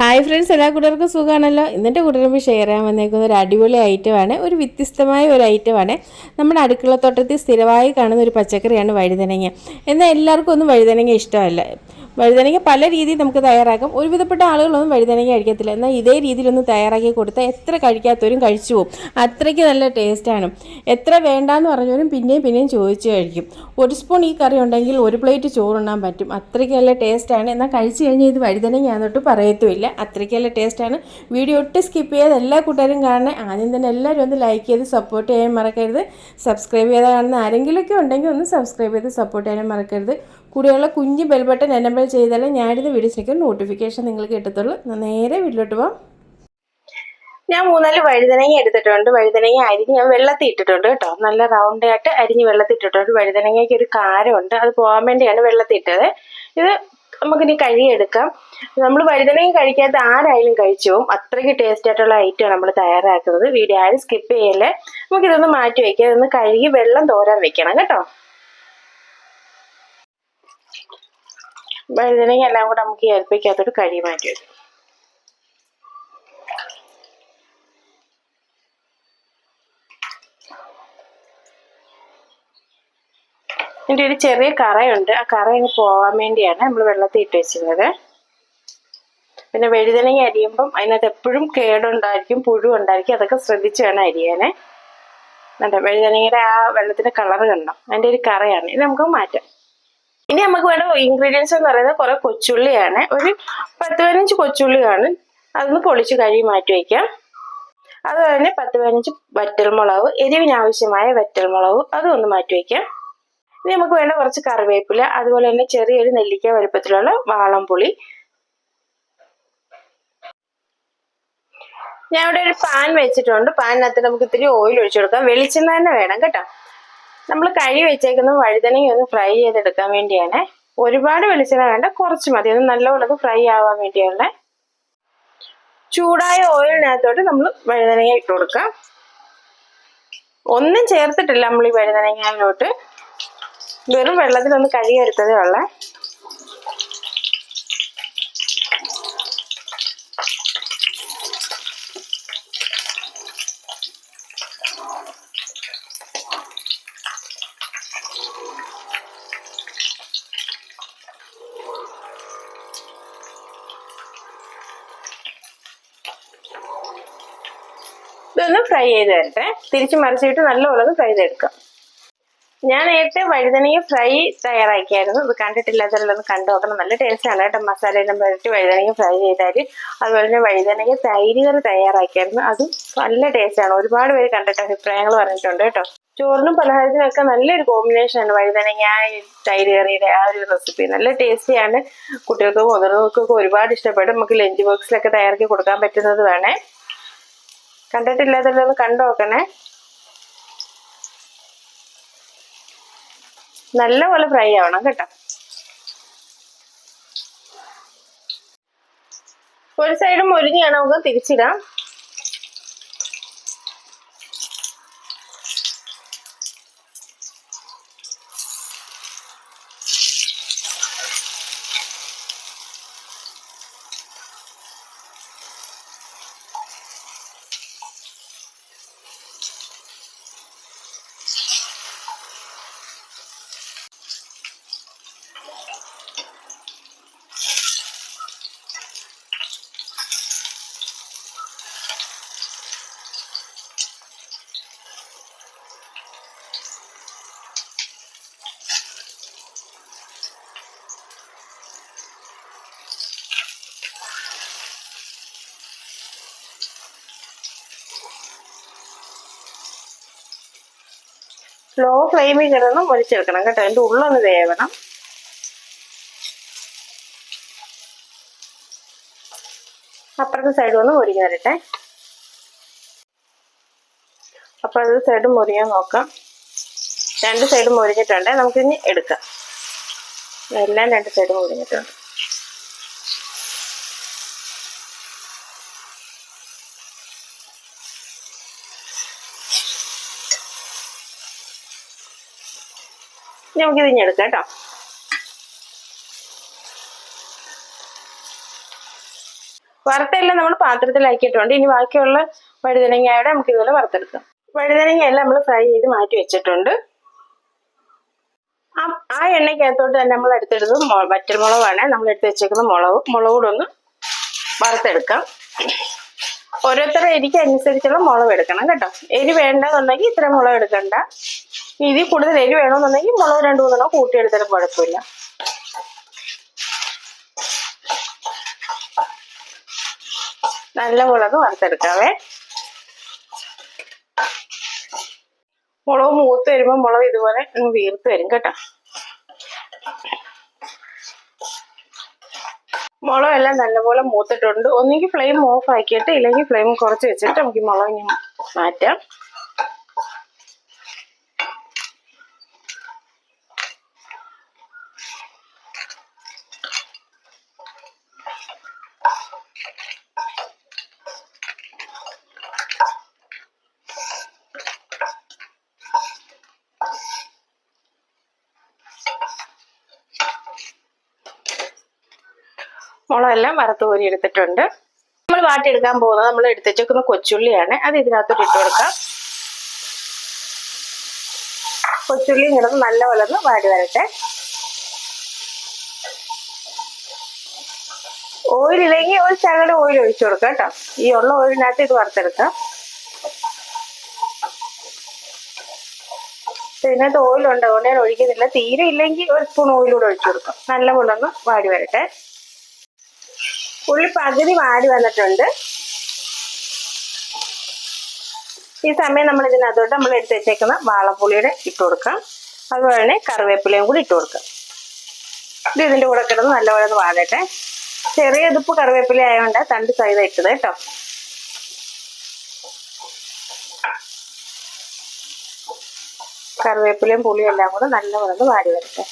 Hi friends എല്ലാ കൂട്ടുകാർക്കും സുഖമാണല്ലോ? ഇന്നത്തെ കൂട്ടുകാർക്ക് ഷെയർ ചെയ്യാൻ വന്നേക്കുന്ന ഒരു അടിപൊളി ഐറ്റമാണ് ഒരു വ്യത്യസ്തമായ ഒരു ഐറ്റമാണ് നമ്മുടെ അടുക്കളത്തോട്ടത്തിൽ സ്ഥിരമായി കാണുന്ന ഒരു പച്ചക്കറിയാണ് വഴുതനങ്ങ. എന്നാൽ എല്ലാവർക്കും ഒന്നും വഴുതനങ്ങ ഇഷ്ടമല്ല. വഴുതനങ്ങ പല രീതിയിൽ നമുക്ക് തയ്യാറാക്കാം. ഒരുവിധപ്പെട്ട ആളുകളൊന്നും വഴുതനങ്ങ കഴിക്കത്തില്ല. എന്നാൽ ഇതേ രീതിയിലൊന്ന് തയ്യാറാക്കി കൊടുത്താൽ എത്ര കഴിക്കാത്തവരും കഴിച്ചു പോകും. അത്രയ്ക്ക് നല്ല ടേസ്റ്റാണ് എത്ര വേണ്ടാന്ന് പറഞ്ഞവരും പിന്നെയും പിന്നെയും ചോദിച്ചു കഴിക്കും. ഒരു സ്പൂൺ ഈ കറി ഉണ്ടെങ്കിൽ ഒരു പ്ലേറ്റ് ചോറുണ്ണാൻ പറ്റും. അത്രയ്ക്ക് നല്ല ടേസ്റ്റാണ് എന്നാൽ കഴിച്ചു കഴിഞ്ഞാൽ ഇത് വഴുതനങ്ങയാണെന്നൊട്ട് പറയത്തുമില്ല. അത്രയ്ക്ക് നല്ല ടേസ്റ്റാണ് വീഡിയോ ഒട്ടും സ്കിപ്പ് ചെയ്യാതെ എല്ലാ കൂട്ടുകാരും കാണണേ. ആദ്യം തന്നെ എല്ലാവരും ഒന്ന് ലൈക്ക് ചെയ്ത് സപ്പോർട്ട് ചെയ്യാൻ മറക്കരുത്. സബ്സ്ക്രൈബ് ചെയ്താൽ കാണുന്ന ആരെങ്കിലുമൊക്കെ ഉണ്ടെങ്കിൽ ഒന്ന് സബ്സ്ക്രൈബ് ചെയ്ത് സപ്പോർട്ട് ചെയ്യാൻ മറക്കരുത്. കൂടെയുള്ള കുഞ്ഞ് ബെൽ ബട്ടൺ എനബിൾ ചെയ്താലേ ഞാനിത് വീഡിയോസിലേക്ക് നോട്ടിഫിക്കേഷൻ നിങ്ങൾ കിട്ടത്തുള്ളൂ. നേരെ വീട്ടിലോട്ട് പോവാം. ഞാൻ മൂന്നാൽ വഴുതനങ്ങ എടുത്തിട്ടുണ്ട്. വഴുതനങ്ങ അരിഞ്ഞ് ഞാൻ വെള്ളത്തിൽ ഇട്ടിട്ടുണ്ട് കേട്ടോ. നല്ല റൗണ്ട് ആയിട്ട് അരിഞ്ഞ് വെള്ളത്തിൽ ഇട്ടിട്ടുണ്ട്. വഴുതനങ്ങയ്ക്ക് ഒരു കാരമുണ്ട്. അത് പോകാൻ വേണ്ടിയാണ് വെള്ളത്തിൽ ഇട്ടത് ഇത് നമുക്കിനി കഴുകിയെടുക്കാം. നമ്മൾ വഴുതനങ്ങ കഴിക്കാത്ത ആരായാലും കഴിച്ചു പോകും. അത്രയ്ക്ക് ടേസ്റ്റ് ആയിട്ടുള്ള ഐറ്റമാണ് നമ്മൾ തയ്യാറാക്കുന്നത്. വീഡിയോ ആരും സ്കിപ്പ് ചെയ്യല്ലേ. നമുക്കിതൊന്ന് മാറ്റി വയ്ക്കാം ഇതൊന്ന് കഴുകി വെള്ളം തോരാൻ വെക്കണം കേട്ടോ. വഴുതനങ്ങ എല്ലാം കൂടെ നമുക്ക് ഈ അരിപ്പയ്ക്കകത്തോട്ട് കഴുകി മാറ്റി വരും ഇതിന്റെ ഒരു ചെറിയ കറയുണ്ട്. ആ കറ അങ്ങ് പോകാൻ വേണ്ടിയാണ് നമ്മൾ വെള്ളത്തിൽ ഇട്ട് വെച്ചിരുന്നത്. പിന്നെ വഴുതനങ്ങ അരിയുമ്പം അതിനകത്ത് എപ്പോഴും കേടുണ്ടായിരിക്കും പുഴു ഉണ്ടായിരിക്കും അതൊക്കെ ശ്രദ്ധിച്ച് വേണം അരിയാനേ വേണ്ട വഴുതനങ്ങയുടെ ആ വെള്ളത്തിന്റെ കളറ് കണ്ടോ? അതിന്റെ ഒരു കറയാണ്. ഇത് നമുക്ക് മാറ്റാം. ഇനി നമുക്ക് വേണ്ട ഇൻഗ്രീഡിയൻസ് എന്ന് പറയുന്നത് കുറെ കൊച്ചുള്ളിയാണ്. ഒരു പത്ത് പതിനഞ്ച് കൊച്ചുള്ളി കൊച്ചുള്ളിയാണ്. അതൊന്ന് പൊളിച്ച് കഴുകി മാറ്റി വയ്ക്കാം അതുപോലെ തന്നെ പത്ത് പതിനഞ്ച് വറ്റൽമുളക് എരിവിനാവശ്യമായ വറ്റൽമുളക് അതും ഒന്ന് മാറ്റി വയ്ക്കാം ഇനി നമുക്ക് വേണ്ട കുറച്ച് കറിവേപ്പില അതുപോലെ തന്നെ ചെറിയൊരു നെല്ലിക്ക വലുപ്പത്തിലുള്ള വാളംപുളി. ഞാൻ ഇവിടെ ഒരു പാൻ വെച്ചിട്ടുണ്ട്. പാനിനകത്ത് നമുക്ക് ഇത്തിരി ഓയിൽ ഒഴിച്ചു കൊടുക്കാം. വെളിച്ചെണ്ണ തന്നെ വേണം കേട്ടോ. നമ്മൾ കഴുകി വെച്ചേക്കുന്ന വഴുതനങ്ങ ഒന്ന് ഫ്രൈ ചെയ്തെടുക്കാൻ വേണ്ടിയാണ്. ഒരുപാട് വെളിച്ചെണ്ണ വേണ്ട കുറച്ച് മതി. ഒന്ന് നല്ലപോലെ ഫ്രൈ ആവാൻ വേണ്ടിയുള്ള ചൂടായ ഓയിലിനകത്തോട്ട് നമ്മൾ വഴുതനങ്ങ ഇട്ട് കൊടുക്കാം. ഒന്നും ചേർത്തിട്ടില്ല നമ്മൾ ഈ വഴുതനങ്ങയിലോട്ട്. വെറും വെള്ളത്തിലൊന്ന് കഴുകിയെടുത്തതേ ഉള്ളേ. ഇതൊന്ന് ഫ്രൈ ചെയ്ത് തരട്ടെ തിരിച്ച് മറിച്ചിട്ട് നല്ലപോലെ ഫ്രൈ ചെയ്തെടുക്കാം. ഞാൻ നേരത്തെ വഴുതനങ്ങ ഫ്രൈ തയ്യാറാക്കിയായിരുന്നു. ഇത് കണ്ടിട്ടില്ലാത്തവരൊന്ന് കണ്ടു നോക്കണം. നല്ല ടേസ്റ്റാണ് കേട്ടോ. മസാലയെല്ലാം പുരട്ടി വഴുതനങ്ങ ഫ്രൈ ചെയ്താൽ അതുപോലെ തന്നെ വഴുതനങ്ങ തൈര് തയ്യാറാക്കിയായിരുന്നു. അതും നല്ല ടേസ്റ്റാണ് ഒരുപാട് പേര് കണ്ടിട്ട് അഭിപ്രായങ്ങൾ പറഞ്ഞിട്ടുണ്ട് കേട്ടോ. ചോറിനും പലഹാരത്തിനൊക്കെ നല്ലൊരു കോമ്പിനേഷനാണ് വഴുതനങ്ങ തൈര് കറിയുടെ ആ ഒരു റെസിപ്പി നല്ല ടേസ്റ്റിയാണ് കുട്ടികൾക്കും മുതിർന്നവർക്കൊക്കെ ഒരുപാട് ഇഷ്ടപ്പെടും. നമുക്ക് ലഞ്ച് ബോക്സിലൊക്കെ തയ്യാറാക്കി കൊടുക്കാൻ പറ്റുന്നത് വേണേ. കണ്ടിട്ടില്ലാത്തവരൊന്ന് കണ്ടു നോക്കണേ. നല്ലപോലെ ഫ്രൈ ആവണം കേട്ടോ. ഒരു സൈഡും മുരിഞ്ഞാണ് നമുക്ക് തിരിച്ചിടാം. സ്ലോ ഫ്ലെയിമിൽ കിടന്ന് മുരിച്ചെടുക്കണം കേട്ടോ. അതിന്റെ ഉള്ളൊന്ന് വേവണം. അപ്പുറത്തെ സൈഡ് ഒന്ന് മുരിഞ്ഞ് വരട്ടെ. അപ്പുറത്തെ സൈഡ് മുരിയാൻ നോക്കാം. രണ്ട് സൈഡും മുരിഞ്ഞിട്ടുണ്ട്. നമുക്കിനി എടുക്കാം. എല്ലാം രണ്ട് സൈഡ് മുരിഞ്ഞിട്ടുണ്ട്. നമുക്ക് ഇതിഞ്ഞ് എടുക്കാം കേട്ടോ. വറുത്തെല്ലാം നമ്മൾ പാത്രത്തിലാക്കിയിട്ടുണ്ട്. ഇനി ബാക്കിയുള്ള വഴുതനങ്ങയുടെ നമുക്ക് ഇതുപോലെ വറുത്തെടുക്കാം. വഴുതനങ്ങ എല്ലാം നമ്മൾ ഫ്രൈ ചെയ്ത് മാറ്റി വെച്ചിട്ടുണ്ട്. ആ എണ്ണയ്ക്കകത്തോട്ട് തന്നെ നമ്മൾ എടുത്തെടുത്തത് വറ്റൽമുളകാണ്. നമ്മൾ എടുത്ത് വെച്ചേക്കുന്ന മുളക് മുളക് ഒന്ന് വറുത്തെടുക്കാം. ഓരോരുത്തരുടെ എരിക്ക് അനുസരിച്ചുള്ള മുളക് എടുക്കണം കേട്ടോ. എരി വേണ്ടെന്നുണ്ടെങ്കിൽ ഇത്ര മുളക് എടുക്കണ്ട. ഇതിൽ കൂടുതൽ എരി വേണമെന്നുണ്ടെങ്കിൽ മുളക് രണ്ടു മൂന്നെണ്ണം കൂട്ടിയെടുത്താലും കുഴപ്പമില്ല. നല്ല മുളക് വറുത്തെടുക്കാവേ. മുളക് മൂത്ത് വരുമ്പോൾ മുളക് ഇതുപോലെ വീർത്ത് വരും കേട്ടോ. മുളക് എല്ലാം നല്ലപോലെ മൂത്തിട്ടുണ്ട്. ഒന്നുകിൽ ഫ്ലെയിം ഓഫ് ആക്കിയിട്ട് ഇല്ലെങ്കിൽ ഫ്ലെയിം കുറച്ച് വെച്ചിട്ട് നമുക്ക് മുളക് മാറ്റാം. മുളകെല്ലാം വറുത്ത് കോരി എടുത്തിട്ടുണ്ട്. നമ്മൾ വാട്ടിയെടുക്കാൻ പോകുന്നത് നമ്മൾ എടുത്തേക്കുന്ന കൊച്ചുള്ളിയാണ്. അത് ഇതിനകത്തോട്ട് ഇട്ട് കൊടുക്കാം. കൊച്ചുള്ളിയും കിടന്ന് നല്ല പോലെ ഒന്ന് വാടി വരട്ടെ. ഓയിലില്ലെങ്കിൽ ഒരു ശകലം ഓയിൽ ഒഴിച്ചു കൊടുക്കാം കേട്ടോ. ഈ ഉള്ള ഓയിലിനകത്ത് ഇത് വറുത്തെടുക്കാം. ഇതിനകത്ത് ഓയിൽ ഉണ്ട് അതുകൊണ്ട് ഞാൻ ഒഴിക്കുന്നില്ല. തീരെ ഇല്ലെങ്കിൽ ഒരു സ്പൂൺ ഓയിലൂടെ ഒഴിച്ചു കൊടുക്കാം. നല്ല ഒന്ന് വാടി വരട്ടെ. ഉള്ളി പകുതി വാടി വന്നിട്ടുണ്ട്. ഈ സമയം നമ്മൾ ഇതിനകത്തോട്ട് നമ്മൾ എടുത്ത് വെച്ചേക്കുന്ന വാളപ്പുളിയുടെ ഇട്ട് കൊടുക്കാം. അതുപോലെ തന്നെ കറിവേപ്പിലയും കൂടി ഇട്ട് കൊടുക്കാം. ഇത് ഇതിന്റെ കൂടെ കിടന്ന് നല്ലപോലെ ഒന്ന് വാടട്ടെ. ചെറിയ ഇതിപ്പ് കറിവേപ്പില ആയതുകൊണ്ട് തണ്ട് സൈത ഇട്ടത് കേട്ടോ. കറിവേപ്പിലയും പുളിയും എല്ലാം കൂടെ നല്ലപോലെ വാടി വരട്ടെ.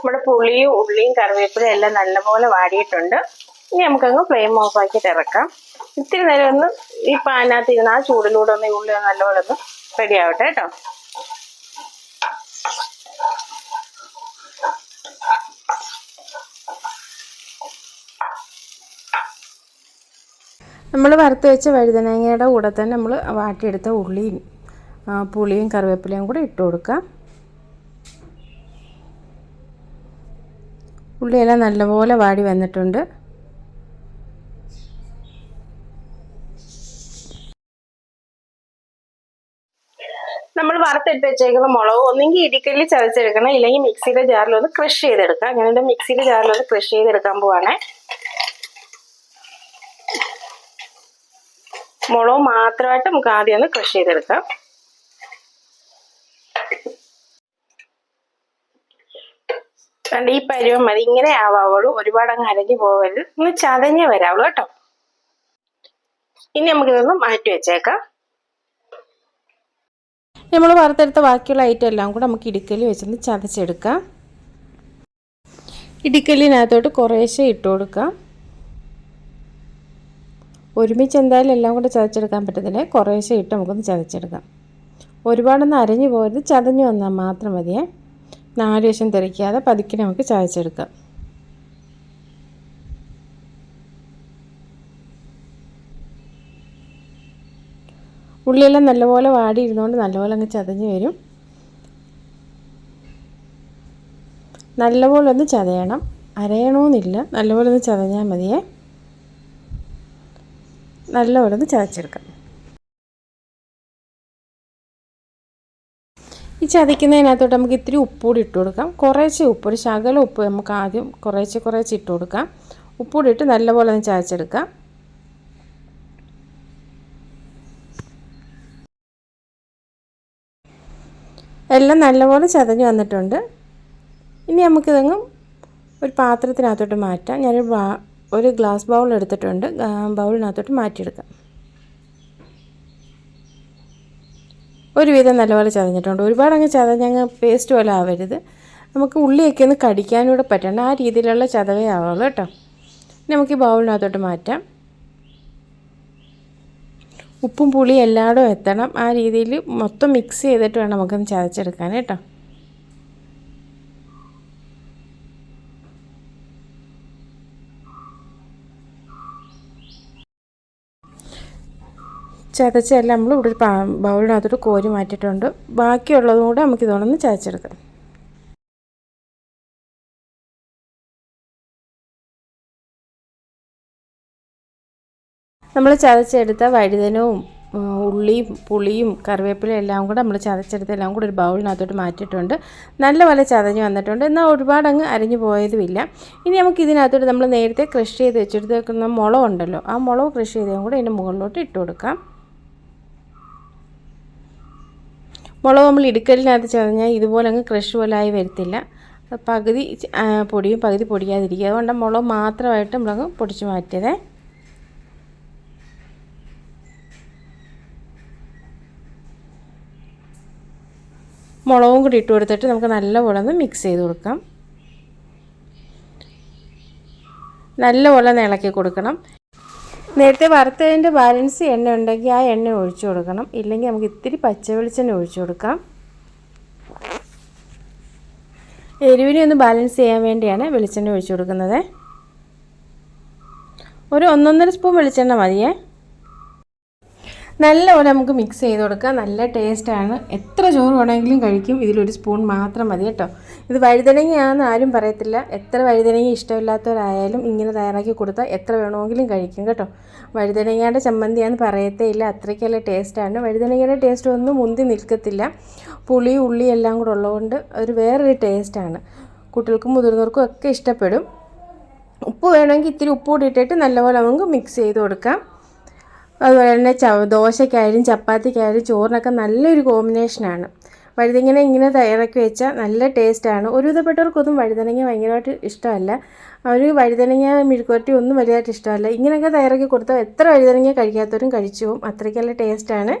നമ്മുടെ പുളിയും ഉള്ളിയും കറിവേപ്പിലയും എല്ലാം നല്ലപോലെ വാടിയിട്ടുണ്ട്. ഇനി നമുക്കങ്ങ് ഫ്ലെയിം ഓഫ് ആക്കിയിട്ട് ഇറക്കാം ഇത്തിരി നേരം ഒന്ന് ഈ പാനകത്ത് ഇരുന്ന് ആ ചൂടിലൂടെ ഒന്ന് ഉള്ളി നല്ലപോലെ ഒന്ന് റെഡി ആവട്ടെ കേട്ടോ. നമ്മൾ വറുത്ത് വെച്ച വഴുതനങ്ങയുടെ കൂടെ തന്നെ നമ്മൾ വാട്ടിയെടുത്ത ഉള്ളിയും പുളിയും കറിവേപ്പിലയും കൂടെ ഇട്ട് കൊടുക്കാം. ഉള്ളിയെല്ലാം നല്ലപോലെ വാടി വന്നിട്ടുണ്ട്. നമ്മൾ വറുത്തെടുത്ത് വെച്ചേക്കുന്ന മുളക് ഒന്നെങ്കിൽ ഇടിക്കല്ലിൽ ചതച്ചെടുക്കണം ഇല്ലെങ്കിൽ മിക്സിയുടെ ജാറിൽ ഒന്ന് ക്രഷ് ചെയ്തെടുക്കാം. ഞാനിവിടെ മിക്സിയുടെ ജാറിൽ ഒന്ന് ക്രഷ് ചെയ്തെടുക്കാൻ പോവാണേ. മുളക് മാത്രമായിട്ട് നമുക്ക് ആദ്യം ഒന്ന് ക്രഷ് ചെയ്തെടുക്കാം. കണ്ട് ഈ പരുവം മതി ഇങ്ങനെ ആവാവുള്ളൂ ഒരുപാട് അങ്ങ് അരഞ്ഞു പോകരുത് ഒന്ന് ചതഞ്ഞേ വരാവുള്ളൂ കേട്ടോ. ഇനി നമുക്കിതൊന്ന് മാറ്റി വെച്ചേക്കാം. നമ്മൾ വറുത്തെടുത്ത ബാക്കിയുള്ള ഐറ്റം എല്ലാം കൂടെ നമുക്ക് ഇടുക്കലി വെച്ചൊന്ന് ചതച്ചെടുക്കാം. ഇടിക്കലിനകത്തോട്ട് കുറേശ്ശെ ഇട്ടു കൊടുക്കാം. ഒരുമിച്ച് എന്തായാലും എല്ലാം കൂടെ ചതച്ചെടുക്കാൻ പറ്റത്തില്ല? കുറേശ്ശെ ഇട്ട് നമുക്കൊന്ന് ചതച്ചെടുക്കാം. ഒരുപാടൊന്നും അരഞ്ഞു പോകരുത് ചതഞ്ഞു വന്നാൽ മാത്രം മതിയേ. നാല് വശം തെറിക്കാതെ പതുക്കെ നമുക്ക് ചായച്ചെടുക്കാം. ഉള്ളിയെല്ലാം നല്ലപോലെ വാടി ഇരുന്നുകൊണ്ട് നല്ലപോലെ അങ്ങ് ചതഞ്ഞ് വരും. നല്ലപോലെ ഒന്ന് ചതയണം. അരയണമെന്നില്ല നല്ലപോലെ ഒന്ന് ചതഞ്ഞാൽ മതിയേ. നല്ലപോലെ ഒന്ന് ചതച്ചെടുക്കാം. ചതയ്ക്കുന്നതിനകത്തോട്ട് നമുക്ക് ഇത്തിരി ഉപ്പ് കൂടി ഇട്ട് കൊടുക്കാം. കുറേശ്ശെ ഉപ്പ് ഒരു ശകല ഉപ്പ് നമുക്ക് ആദ്യം കുറേശ്ശെ കുറേശ്ശെ ഇട്ട് കൊടുക്കാം. ഉപ്പ് കൂടി ഇട്ട് നല്ലപോലെ ഒന്ന് ചതച്ചെടുക്കാം. എല്ലാം നല്ലപോലെ ചതഞ്ഞ് വന്നിട്ടുണ്ട്. ഇനി നമുക്കിതങ്ങ് ഒരു പാത്രത്തിനകത്തോട്ട് മാറ്റാം. ഞാനൊരു ഒരു ഗ്ലാസ് ബൗൾ എടുത്തിട്ടുണ്ട്. ബൗളിനകത്തോട്ട് മാറ്റിയെടുക്കാം. ഒരുവിധം നല്ലപോലെ ചതഞ്ഞിട്ടുണ്ട്. ഒരുപാട് അങ്ങ് ചതഞ്ഞങ്ങ് പേസ്റ്റ് പോലെ ആവരുത്. നമുക്ക് ഉള്ളിയൊക്കെ ഒന്ന് കടിക്കാനൂടെ പറ്റണം ആ രീതിയിലുള്ള ചതവേ ആവുള്ളൂ കേട്ടോ. നമുക്ക് ഈ ബൗളിനകത്തോട്ട് മാറ്റാം. ഉപ്പും പുളിയും എല്ലായിടും എത്തണം. ആ രീതിയിൽ മൊത്തം മിക്സ് ചെയ്തിട്ട് വേണം നമുക്കൊന്ന് ചതച്ചെടുക്കാൻ കേട്ടോ. ചതച്ചെല്ലാം നമ്മൾ ഇവിടെ ബൗളിനകത്തോട്ട് കോരി മാറ്റിയിട്ടുണ്ട്. ബാക്കിയുള്ളതും കൂടെ നമുക്ക് ഇതോടൊന്ന് ചതച്ചെടുക്കാം. നമ്മൾ ചതച്ചെടുത്ത വഴുതനവും ഉള്ളിയും പുളിയും കറിവേപ്പിലയും എല്ലാം കൂടെ നമ്മൾ ചതച്ചെടുത്ത് എല്ലാം കൂടെ ഒരു ബൗളിനകത്തോട്ട് മാറ്റിയിട്ടുണ്ട്. നല്ലപോലെ ചതഞ്ഞ് വന്നിട്ടുണ്ട്. എന്നാൽ ഒരുപാട് അങ്ങ് അരിഞ്ഞു പോയതുമില്ല. ഇനി നമുക്ക് ഇതിനകത്തോട്ട് നമ്മൾ നേരത്തെ കൃഷി ചെയ്ത് വെച്ചെടുത്തേക്കുന്ന വെക്കുന്ന ഉണ്ടല്ലോ ആ മുളക് കൃഷി ചെയ്തതും കൂടെ ഇതിന്റെ മുകളിലോട്ട് ഇട്ട് കൊടുക്കാം. മുളക് നമ്മൾ ഇടുക്കലിനകത്ത് ചതഞ്ഞാൽ ഇതുപോലെ അങ്ങ് ക്രഷ് പോലെ ആയി വരത്തില്ല. പകുതി പൊടിയും പകുതി പൊടിയാതിരിക്കുക. അതുകൊണ്ട് മുളക് മാത്രമായിട്ട് നമ്മളങ്ങ് പൊടിച്ച് മാറ്റിയതേ. മുളകും കൂടി ഇട്ട് കൊടുത്തിട്ട് നമുക്ക് നല്ലപോലെ ഒന്ന് മിക്സ് ചെയ്ത് കൊടുക്കാം. നല്ലപോലെ ഇളക്കി കൊടുക്കണം. നേരത്തെ വറുത്തതിന്റെ ബാലൻസ് എണ്ണ ഉണ്ടെങ്കിൽ ആ എണ്ണ ഒഴിച്ചു കൊടുക്കണം. ഇല്ലെങ്കിൽ നമുക്ക് ഇത്തിരി പച്ച വെളിച്ചെണ്ണ ഒഴിച്ചു കൊടുക്കാം. എരിവിനെ ഒന്ന് ബാലൻസ് ചെയ്യാൻ വേണ്ടിയാണ് വെളിച്ചെണ്ണ ഒഴിച്ചു കൊടുക്കുന്നത്. ഒരു ഒന്നൊന്നര സ്പൂൺ വെളിച്ചെണ്ണ മതിയേ. നല്ലപോലെ നമുക്ക് മിക്സ് ചെയ്ത് കൊടുക്കുക നല്ല ടേസ്റ്റാണ് എത്ര ചോറ് വേണമെങ്കിലും കഴിക്കും. ഇതിലൊരു സ്പൂൺ മാത്രം മതി കേട്ടോ. ഇത് വഴുതനങ്ങയാണെന്ന് ആരും പറയത്തില്ല. എത്ര വഴുതനങ്ങ ഇഷ്ടമില്ലാത്തവരായാലും ഇങ്ങനെ തയ്യാറാക്കി കൊടുത്താൽ എത്ര വേണമെങ്കിലും കഴിക്കും കേട്ടോ. വഴുതനങ്ങയുടെ ചമ്മന്തിയാന്ന് പറയത്തേ ഇല്ല. അത്രയ്ക്കല്ല ടേസ്റ്റാണ് വഴുതനങ്ങയുടെ ടേസ്റ്റ് ഒന്നും മുന്തി നിൽക്കത്തില്ല. പുളി ഉള്ളി എല്ലാം കൂടെ ഉള്ളതുകൊണ്ട് ഒരു വേറൊരു ടേസ്റ്റാണ് കുട്ടികൾക്കും മുതിർന്നവർക്കും ഒക്കെ ഇഷ്ടപ്പെടും. ഉപ്പ് വേണമെങ്കിൽ ഇത്തിരി ഉപ്പ് കൂടി ഇട്ടിട്ട് നല്ലപോലെ നമുക്ക് മിക്സ് ചെയ്ത് കൊടുക്കാം. അതുപോലെ തന്നെ ച ദോശയ്ക്കായാലും ചപ്പാത്തിക്കായാലും ചോറിനൊക്കെ നല്ലൊരു കോമ്പിനേഷനാണ് വഴുതനങ്ങ ഇങ്ങനെ തയ്യാറാക്കി വെച്ചാൽ നല്ല ടേസ്റ്റാണ് ഒരുവിധപ്പെട്ടവർക്കൊന്നും വഴുതനങ്ങ ഭയങ്കരമായിട്ട് ഇഷ്ടമല്ല. അവർ വഴുതനങ്ങ മെഴുക്കുവരട്ടി ഒന്നും വലുതായിട്ട് ഇഷ്ടമല്ല. ഇങ്ങനെയൊക്കെ തയ്യാറാക്കി കൊടുത്താൽ എത്ര വഴുതനങ്ങ കഴിക്കാത്തവരും കഴിച്ചു പോകും. അത്രയ്ക്കുള്ള ടേസ്റ്റാണ്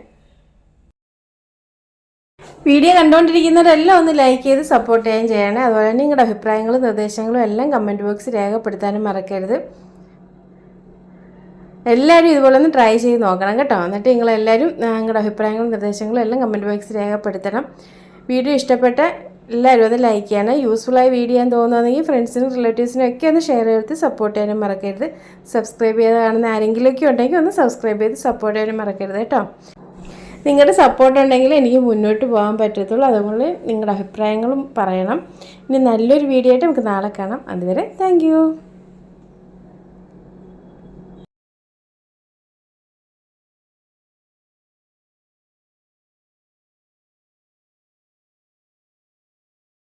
വീഡിയോ കണ്ടുകൊണ്ടിരിക്കുന്നവരെല്ലാം ഒന്ന് ലൈക്ക് ചെയ്ത് സപ്പോർട്ട് ചെയ്യാൻ ചെയ്യണേ. അതുപോലെ തന്നെ നിങ്ങളുടെ അഭിപ്രായങ്ങളും നിർദ്ദേശങ്ങളും എല്ലാം കമന്റ് ബോക്സിൽ രേഖപ്പെടുത്താനും മറക്കരുത്. എല്ലാവരും ഇതുപോലെ ഒന്ന് ട്രൈ ചെയ്ത് നോക്കണം കേട്ടോ. എന്നിട്ട് നിങ്ങളെല്ലാവരും നിങ്ങളുടെ അഭിപ്രായങ്ങളും നിർദ്ദേശങ്ങളും എല്ലാം കമന്റ് ബോക്സിൽ രേഖപ്പെടുത്തണം. വീഡിയോ ഇഷ്ടപ്പെട്ട എല്ലാവരും ഒന്ന് ലൈക്ക് ചെയ്യണം യൂസ്ഫുള്ളായ വീഡിയോ എന്ന് തോന്നുകയാണെങ്കിൽ ഫ്രണ്ട്സിനും റിലേറ്റീവ്സിനും ഒക്കെ ഒന്ന് ഷെയർ ചെയ്ത് സപ്പോർട്ട് ചെയ്യാനും മറക്കരുത്. സബ്സ്ക്രൈബ് ചെയ്ത് കാണുന്ന ആരെങ്കിലുമൊക്കെ ഉണ്ടെങ്കിൽ ഒന്ന് സബ്സ്ക്രൈബ് ചെയ്ത് സപ്പോർട്ട് ചെയ്യാനും മറക്കരുത് കേട്ടോ. നിങ്ങളുടെ സപ്പോർട്ട് ഉണ്ടെങ്കിൽ എനിക്ക് മുന്നോട്ട് പോകാൻ പറ്റത്തുള്ളൂ. അതുകൊണ്ട് നിങ്ങളുടെ അഭിപ്രായങ്ങളും പറയണം. ഇനി നല്ലൊരു വീഡിയോ ആയിട്ട് നമുക്ക് നാളെ കാണാം. അതുവരെ താങ്ക്